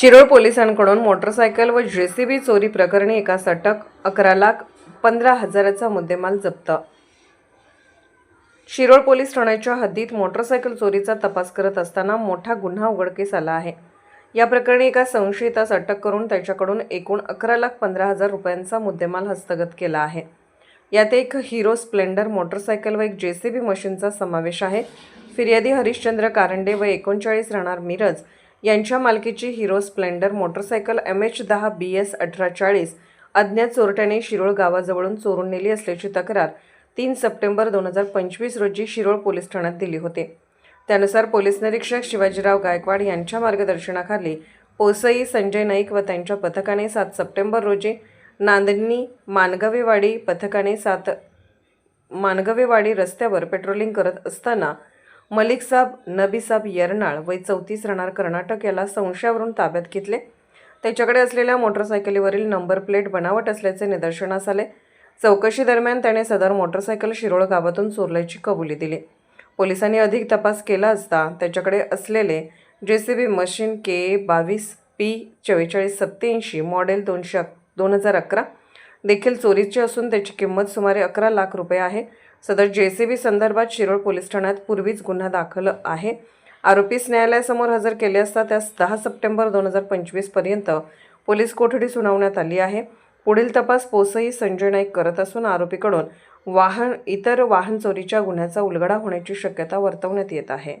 शिरोळ पोलिसांकडून मोटरसायकल व जेसीबी चोरी प्रकरणी एका सटक अकरा लाख पंधरा हजाराचा मुद्देमाल जप्त. शिरोळ पोलीस ठाण्याच्या हद्दीत मोटरसायकल चोरीचा तपास करत असताना मोठा गुन्हा उघडकीस आला आहे. या प्रकरणी एका संशयितास अटक करून त्याच्याकडून एकूण अकरा लाख पंधरा हजार रुपयांचा मुद्देमाल हस्तगत केला आहे. यात एक हिरो स्प्लेंडर मोटरसायकल व एक जेसीबी मशीनचा समावेश आहे. फिर्यादी हरिश्चंद्र कारंडे व एकोणचाळीस राहणार मिरज यांच्या मालकीची Hero Splendor motorcycle M H दहा बी एस अठरा चाळीस अज्ञात चोरट्याने शिरोळ गावाजवळून चोरून नेली असल्याची तक्रार तीन सप्टेंबर दोन हजार पंचवीस रोजी शिरोळ पोलीस ठाण्यात दिली होती. त्यानुसार पोलीस निरीक्षक शिवाजीराव गायकवाड यांच्या मार्गदर्शनाखाली पोसई संजय नाईक व त्यांच्या पथकाने सात सप्टेंबर रोजी नांदणी मानगवेवाडी पथकाने सात मानगवेवाडी रस्त्यावर पेट्रोलिंग करत असताना मलिक साब नबीसाब यरनाळ वय चौतीस राहणार कर्नाटक याला संशयावरून ताब्यात घेतले. त्याच्याकडे असलेल्या मोटरसायकलीवरील नंबर प्लेट बनावट असल्याचे निदर्शनास आले. चौकशी दरम्यान त्याने सदर मोटरसायकल शिरोळ गावातून चोरल्याची कबुली दिली. पोलिसांनी अधिक तपास केला असता त्याच्याकडे असलेले जे सी बी मशीन के बावीस पी चव्वेचाळीस सत्त्याऐंशी मॉडेल दोनशे अक दोन हजार अकरा देखील चोरीचे असून त्याची किंमत सुमारे अकरा लाख रुपये आहे. सदर जे सी बी संदर्भात शिरोळ पोलीस ठाण्यात पूर्वीच गुन्हा दाखल आहे. आरोपीस न्यायालयासमोर हजर केले असता त्यास दहा सप्टेंबर दोन हजार पंचवीसपर्यंत पोलीस कोठडी सुनावण्यात आली आहे. पुढील तपास पोसई संजय नाईक करत असून आरोपीकडून वाहन इतर वाहन चोरीच्या गुन्ह्याचा उलगडा होण्याची शक्यता वर्तवण्यात येत आहे.